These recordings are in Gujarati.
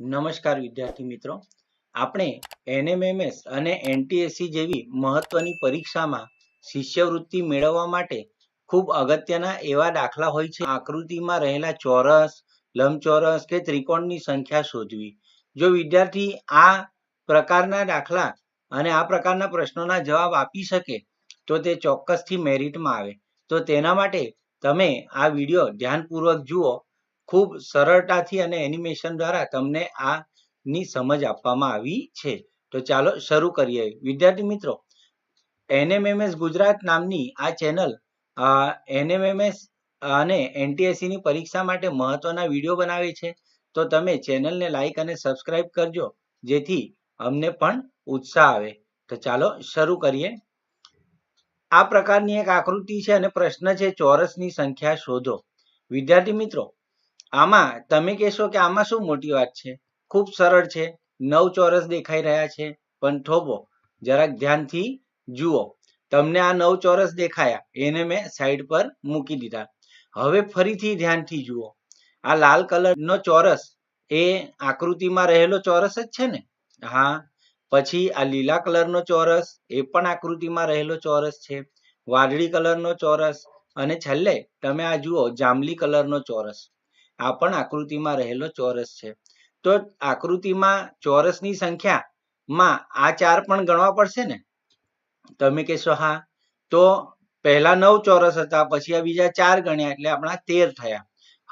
નમસ્કાર વિદ્યાર્થી મિત્રો. આપણે એનએમએમએસ અને એનટીએસસી જેવી મહત્વની પરીક્ષામાં શિષ્યવૃત્તિ મેળવવા માટે ખૂબ અગત્યના એવા દાખલા હોય છે. આકૃતિમાં રહેલા ચોરસ, લંબચોરસ કે ત્રિકોણની સંખ્યા શોધવી. જો વિદ્યાર્થી આ પ્રકારના દાખલા અને આ પ્રકારના પ્રશ્નોના જવાબ આપી શકે, તો તે ચોક્કસથી મેરિટમાં આવે. તો તેના માટે તમે આ વીડિયો ધ્યાનપૂર્વક જુઓ ખૂબ સરળતાથી અને એનિમેશન દ્વારા તમને આ ની સમજ આપવામાં આવી છે. તો ચાલો શરૂ કરીએ. વિદ્યાર્થી મિત્રો, એનએમએમએસ ગુજરાત નામની આ ચેનલ એનએમએમએસ અને એનટીએસસી ની પરીક્ષા માટે મહત્વના વીડિયો બનાવે છે. તો તમે ચેનલને લાઈક અને સબસ્ક્રાઇબ કરજો, જેથી અમને પણ ઉત્સાહ આવે. તો ચાલો શરૂ કરીએ. આ પ્રકારની એક આકૃતિ છે અને પ્રશ્ન છે ચોરસની સંખ્યા શોધો. વિદ્યાર્થી મિત્રો આમાં તમે કહેશો કે આમાં શું મોટી વાત છે? ખૂબ સરળ છે. નવ ચોરસ દેખાઈ રહ્યા છે. પણ થોભો, જરાક ધ્યાનથી જુઓ. તમને આ નવ ચોરસ દેખાયા. એને મેં સાઈડ પર મૂકી દીધા. હવે ફરીથી ધ્યાનથી જુઓ. આ લાલ કલરનો ચોરસ એ આકૃતિમાં રહેલો ચોરસ જ છે ને? હા. પછી આ લીલા કલરનો ચોરસ એ પણ આકૃતિમાં રહેલો ચોરસ છે. વાદળી કલરનો ચોરસ. અને છેલ્લે તમે આ જુઓ, જાંબલી કલરનો ચોરસ. આ પણ આકૃતિમાં રહેલો ચોરસ છે. તો આકૃતિમાં ચોરસની સંખ્યામાં આ ચાર પણ ગણવા પડશે ને? તમે કહેશો, હા. તો પહેલા નવ ચોરસ હતા, પછી આ બીજા ચાર ગણ્યા, એટલે આપણા તેર થયા.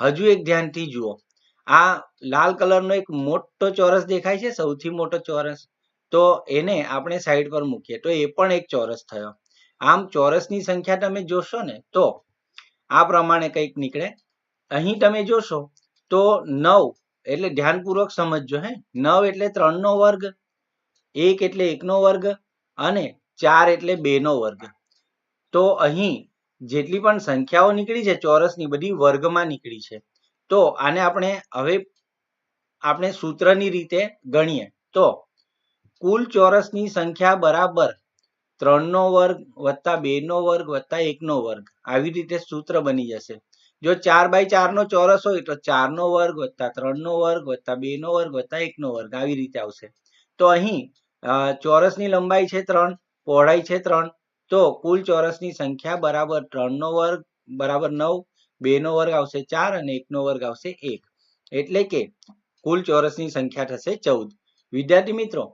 હજુ એક ધ્યાનથી જુઓ. આ લાલ કલરનો એક મોટો ચોરસ દેખાય છે, સૌથી મોટો ચોરસ. તો એને આપણે સાઈડ પર મૂકીએ. તો એ પણ એક ચોરસ થયો. આમ ચોરસની સંખ્યા તમે જોશો ને, તો આ પ્રમાણે કંઈક નીકળે. અહીં તમે જોશો તો નવ એટલે ધ્યાનપૂર્વક સમજજો, હે? નવ એટલે ત્રણનો વર્ગ, એક એટલે એકનો વર્ગ અને ચાર એટલે બેનો વર્ગ. તો અહીં જેટલી પણ સંખ્યાઓ નીકળી છે, ચોરસની બધી વર્ગમાં નીકળી છે. તો આને આપણે હવે આપણે સૂત્રની રીતે ગણીએ. તો કુલ ચોરસની સંખ્યા બરાબર ત્રણનો વર્ગ વત્તા બેનો વર્ગ વત્તા એકનો વર્ગ. આવી રીતે સૂત્ર બની જશે. જો ચાર બાય ચારનો ચોરસ હોય તો ચારનો વર્ગ વત્તા ત્રણનો વર્ગ વત્તા બેનો વર્ગ વત્તા એકનો વર્ગ આવી રીતે આવશે. તો અહીં ચોરસની લંબાઈ છે ત્રણ, પહોળાઈ છે ત્રણ, તો કુલ ચોરસની સંખ્યા બરાબર ત્રણનો વર્ગ બરાબર નવ, બેનો વર્ગ આવશે ચાર અને એકનો વર્ગ આવશે એક. એટલે કે કુલ ચોરસની સંખ્યા થશે ચૌદ. વિદ્યાર્થી મિત્રો,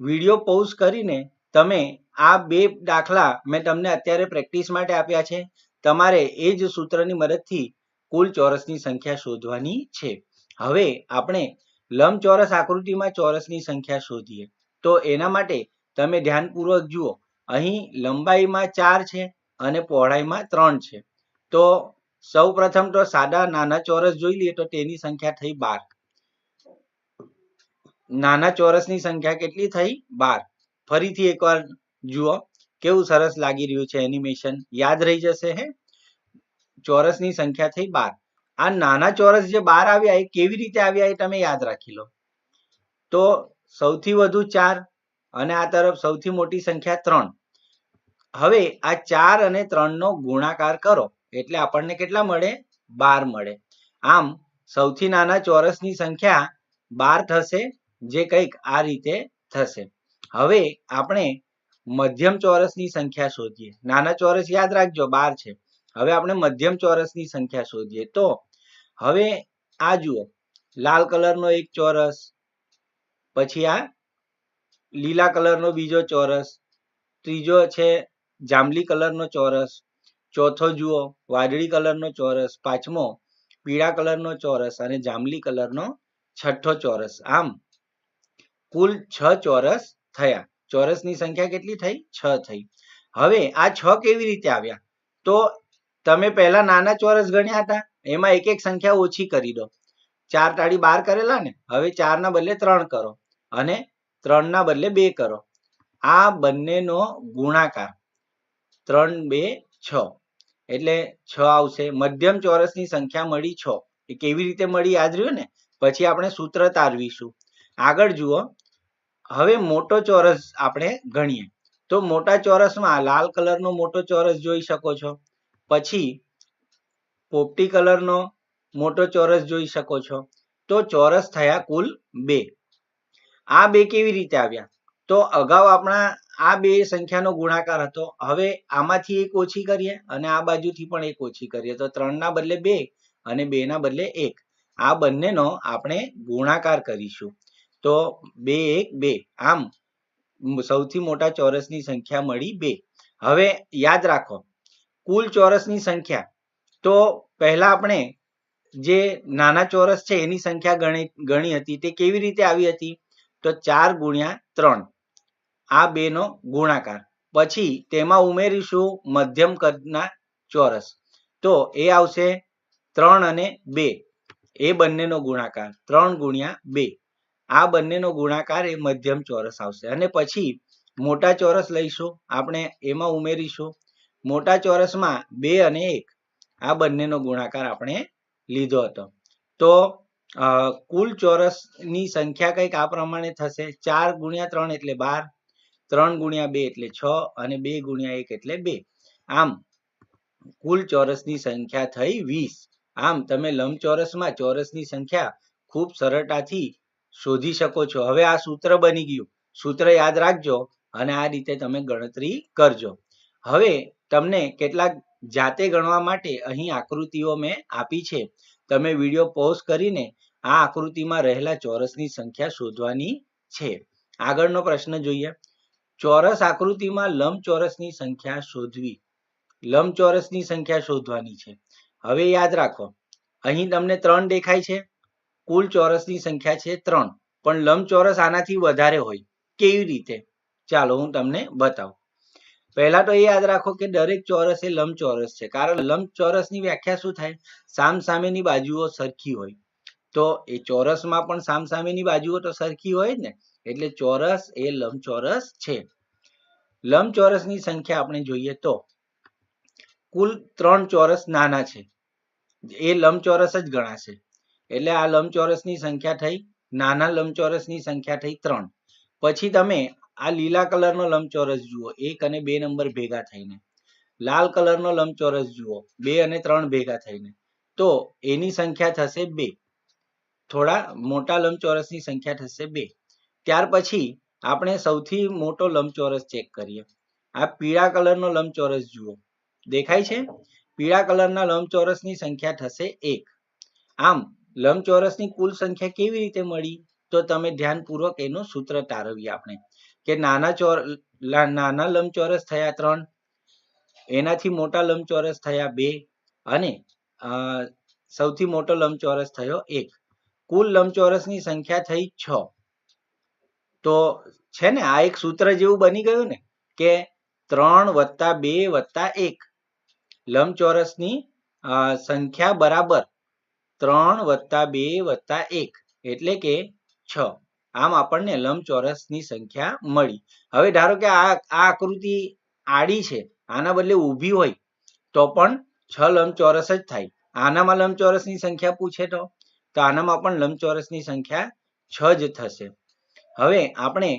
વીડિયો પોઝ કરીને તમે આ બે દાખલા મેં તમને અત્યારે પ્રેક્ટિસ માટે આપ્યા છે. તમારે એ જ સૂત્રની મદદથી કુલ ચોરસની સંખ્યા શોધવાની છે. હવે આપણે લંબચોરસ આકૃતિમાં ચોરસની સંખ્યા શોધીએ. તો એના માટે તમે ધ્યાનપૂર્વક જુઓ. અહીં લંબાઈમાં ચાર છે અને પહોળાઈમાં ત્રણ છે. તો સૌ પ્રથમ તો સાદા નાના ચોરસ જોઈ લઈએ તો તેની સંખ્યા થઈ બાર. નાના ચોરસની સંખ્યા કેટલી થઈ બાર? ફરીથી એકવાર જુઓ. કેવું સરસ લાગી રહ્યું છે એનિમેશન યાદ રહી જશે હે? ચોરસની સંખ્યા થઈ બાર. આ નાના ચોરસ જે બાર આવ્યા એ કેવી રીતે આવ્યા એ તમે યાદ રાખી લો. તો સૌથી વધુ ચાર અને આ તરફ સૌથી મોટી સંખ્યા ત્રણ. હવે આ ચાર અને ત્રણનો ગુણાકાર કરો. એટલે આપણને કેટલા મળે? બાર મળે. આમ સૌથી નાના ચોરસની સંખ્યા બાર થશે, જે કંઈક આ રીતે થશે. હવે આપણે મધ્યમ ચોરસની સંખ્યા શોધીએ. નાના ચોરસ યાદ રાખજો, બાર છે. હવે આપણે મધ્યમ ચોરસની સંખ્યા શોધીએ. તો હવે આ જુઓ. લાલ કલરનો એક ચોરસ, પછી આ લીલા કલરનો બીજો ચોરસ, ત્રીજો છે જાંબલી કલરનો ચોરસ, ચોથો જુઓ, વાદળી કલરનો ચોરસ, પાંચમો પીળા કલરનો ચોરસ અને જાંબલી કલરનો છઠ્ઠો ચોરસ. આમ, કુલ છ ચોરસ થયા. ચોરસની સંખ્યા કેટલી થઈ? છ થઈ. હવે આ છ કેવી રીતે આવ્યા? તો તમે પહેલા નાના ચોરસ ગણ્યા હતા, એમાં એક એક સંખ્યા ઓછી કરી દો. ચાર તાળી બાર કરેલા ને, હવે ચાર ના બદલે ત્રણ કરો અને ત્રણ ના બદલે બે કરો. આ બંનેનો ગુણાકાર ત્રણ બે છ. એટલે છ આવશે. મધ્યમ ચોરસની સંખ્યા મળી છ. એ કેવી રીતે મળી? યાદ રહ્યું ને? પછી આપણે સૂત્ર તારવીશું. આગળ જુઓ. હવે મોટો ચોરસ આપણે ગણીએ. તો મોટા ચોરસમાં લાલ કલરનો મોટો ચોરસ જોઈ શકો છો. પછી પોપટી કલરનો મોટો ચોરસ જોઈ શકો છો. તો ચોરસ થયા કુલ બે. આ બે કેવી રીતે આવ્યા? તો અગાઉ આપણા આ બે સંખ્યાનો ગુણાકાર હતો. હવે આમાંથી એક ઓછી કરીએ અને આ બાજુથી પણ એક ઓછી કરીએ. તો ત્રણના બદલે બે અને બે ના બદલે એક. આ બંનેનો આપણે ગુણાકાર કરીશું. તો બે એક બે. આમ સૌથી મોટા ચોરસની સંખ્યા મળી બે. હવે યાદ રાખો, કુલ ચોરસની સંખ્યા. તો પહેલા આપણે જે નાના ચોરસ છે એની સંખ્યા ગણી ગણી હતી. તે કેવી રીતે આવી હતી? તો ચાર ગુણ્યા ત્રણ. આ બે નો ગુણાકાર. પછી તેમાં ઉમેરીશું મધ્યમ કદના ચોરસ. તો એ આવશે ત્રણ અને બે. એ બંનેનો ગુણાકાર. ત્રણ ગુણ્યા બે. આ બંનેનો ગુણાકાર એ મધ્યમ ચોરસ આવશે. અને પછી મોટા ચોરસ લઈશું, આપણે એમાં ઉમેરીશું. મોટા ચોરસમાં બે અને એક, આ બંનેનો ગુણાકાર આપણે લીધો હતો. તો કુલ ચોરસની સંખ્યા કંઈક આ પ્રમાણે થશે. ચાર ગુણ્યા ત્રણ એટલે બાર, ત્રણ ગુણ્યા બે એટલે છ અને બે ગુણ્યા એક એટલે બે. આમ, કુલ ચોરસની સંખ્યા થઈ વીસ. આમ, તમે લંબચોરસમાં ચોરસની સંખ્યા ખૂબ સરળતાથી શોધી શકો છો. હવે આ સૂત્ર બની ગયું. સૂત્ર યાદ રાખજો અને આ રીતે તમે ગણતરી કરજો. હવે તમને કેટલાક જાતે ગણવા માટે અહીં આકૃતિઓ મેં આપી છે. તમે વીડિયો પોઝ કરીને આ આકૃતિમાં રહેલા ચોરસની સંખ્યા શોધવાની છે. આગળનો પ્રશ્ન જોઈએ. ચોરસ આકૃતિમાં લંબચોરસની સંખ્યા શોધવી. લંબચોરસની સંખ્યા શોધવાની છે. હવે યાદ રાખો. અહીં તમને ત્રણ દેખાય છે. કુલ ચોરસની સંખ્યા છે ત્રણ, પણ લંબચોરસ આનાથી વધારે હોય. કેવી રીતે? ચાલો હું તમને બતાવું. પહેલા તો એ યાદ રાખો કે દરેક ચોરસ એ લંબચોરસ છે. કારણ લંબચોરસની વ્યાખ્યા શું થાય? સામ સામેની બાજુઓ સરખી હોય. તો એ ચોરસમાં પણ સામ સામેની બાજુઓ તો સરખી હોય ને? એટલે ચોરસ એ લંબચોરસ છે. લંબચોરસની સંખ્યા આપણે જોઈએ તો કુલ ત્રણ ચોરસ નાના છે. એ લંબચોરસ જ ગણાશે. એટલે આ લંબચોરસની સંખ્યા થઈ, નાના લંબચોરસની સંખ્યા થઈ ત્રણ. પછી તમે આ લીલા કલરનો લંબચોરસ જુઓ, એક અને બે નંબર ભેગા થઈને. લાલ કલરનો લંબચોરસ જુઓ, બે અને ત્રણ ભેગા થઈને. તો એની સંખ્યા થશે બે. થોડા મોટા લંબચોરસની સંખ્યા થશે બે. ત્યાર પછી આપણે સૌથી મોટો લંબચોરસ ચેક કરીએ. આ પીળા કલરનો લંબચોરસ જુઓ. દેખાય છે? પીળા કલરના લંબચોરસની સંખ્યા થશે એક. આમ લંબચોરસની કુલ સંખ્યા કેવી રીતે મળી? તો તમે ધ્યાનપૂર્વક એનું સૂત્ર તારવીએ આપણે. કે નાના ચોર નાના લંબચોરસ થયા ત્રણ, એનાથી મોટા લંબચોરસ થયા બે અને સૌથી મોટો લંબચોરસ થયો એક. કુલ લંબચોરસની સંખ્યા થઈ છ. તો છે ને, આ એક સૂત્ર જેવું બની ગયું ને, કે ત્રણ વત્તા બે વત્તા એક. લંબચોરસની સંખ્યા બરાબર ત્રણ વત્તા બે વત્તા એક એટલે કે છ. આમ આપણને લંબચોરસની સંખ્યા મળી. હવે ધારો કે આ આ આકૃતિ આડી છે, આના બદલે ઊભી હોય, તો પણ છ લંબચોરસ જ થાય. આનામાં લંબચોરસની સંખ્યા પૂછે તો? તો આનામાં પણ લંબચોરસની સંખ્યા છ જ થશે. હવે આપણે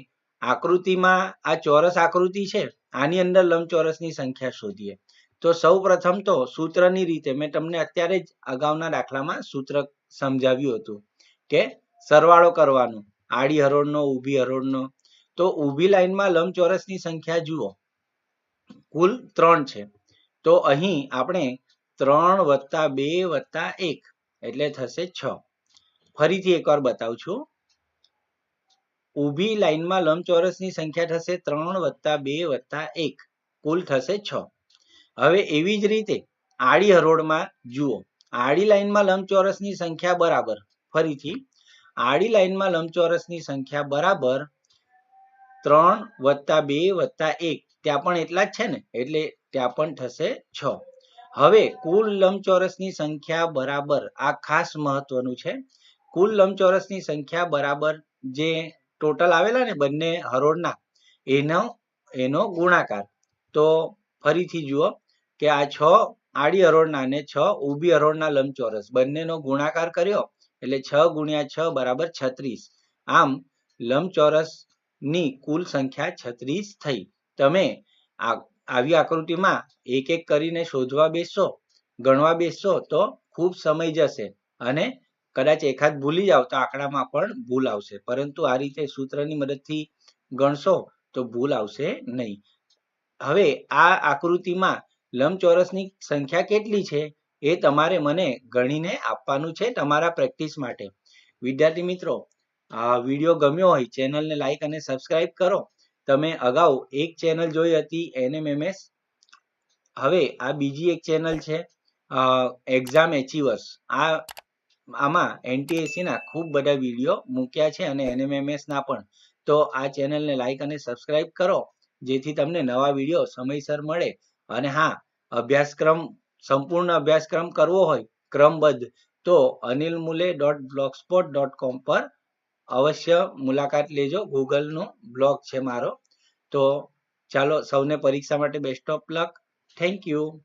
આકૃતિમાં, આ ચોરસ આકૃતિ છે, આની અંદર લંબચોરસની સંખ્યા શોધીએ. તો સૌ પ્રથમ તો સૂત્રની રીતે મેં તમને અત્યારે જ અગાઉના દાખલામાં સૂત્ર સમજાવ્યું હતું કે સરવાળો કરવાનો, આડી હરોળનો, ઊભી હરોળનો. તો ઊભી લાઈનમાં લંબચોરસની સંખ્યા જુઓ. કુલ ત્રણ છે. તો અહીં આપણે ત્રણ વત્તા બે વત્તા એક એટલે થશે છ. ફરીથી એકવાર બતાવું છું. ઊભી લાઈનમાં લંબચોરસની સંખ્યા થશે ત્રણ વત્તા બે વત્તા એક. કુલ થશે છ. હવે એવી જ રીતે આડી હરોળમાં જુઓ, આડી લાઈનમાં લંબચોરસની સંખ્યા બરાબર, ફરીથી આડી લાઈનમાં લંબચોરસની સંખ્યા બરાબર ત્રણ વત્તા બે વત્તા એક, ત્યાં પણ એટલા જ છે ને? એટલે ત્યાં પણ થશે છ. હવે કુલ લંબચોરસની સંખ્યા બરાબર, આ ખાસ મહત્વનું છે, કુલ લંબચોરસની સંખ્યા બરાબર જે ટોટલ આવેલા ને બંને હરોળના, એનો એનો ગુણાકાર. તો ફરીથી જુઓ કે આ છ આડી હરોળના અને છ ઊભી હરોળના લંબચોરસ. બંનેનો ગુણાકાર કર્યો એટલે છ ગુણ્યા છ બરાબર છત્રીસ. આમ લંબચોરસની કુલ સંખ્યા છત્રીસ થઈ. તમે આવી આકૃતિમાં એક એક કરીને શોધવા બેસશો ગણવા બેસશો તો ખૂબ સમય જશે અને કદાચ એકાદ ભૂલી જાવ તો આંકડામાં પણ ભૂલ આવશે. પરંતુ આ રીતે સૂત્રની મદદથી ગણશો તો ભૂલ આવશે નહીં. હવે આ આકૃતિમાં લંબચોરસની સંખ્યા કેટલી છે એ તમારે મને ગણીને આપવાનું છે તમારા પ્રેક્ટિસ માટે. વિદ્યાર્થી મિત્રો, આ વીડિયો ગમ્યો હોય ચેનલને લાઈક અને સબસ્ક્રાઇબ કરો. તમે અગાઉ એક ચેનલ જોઈ હતી, એનએમએમએસ. હવે આ બીજી એક ચેનલ છે એક્ઝામ એચિવર્સ. આ, આમાં એનટીએસીના ખૂબ બધા વીડિયો મૂક્યા છે અને એનએમએમએસના પણ. તો આ ચેનલને લાઇક અને સબસ્ક્રાઇબ કરો, જેથી તમને નવા વીડિયો સમયસર મળે. અને હા, અભ્યાસક્રમ, સંપૂર્ણ અભ્યાસક્રમ કરવો હોય, ક્રમબદ્ધ, તો Anil Mule dot blogspot dot com પર અવશ્ય મુલાકાત લેજો. ગૂગલનો બ્લોગ છે મારો. તો ચાલો, સૌને પરીક્ષા માટે best of luck. Thank you.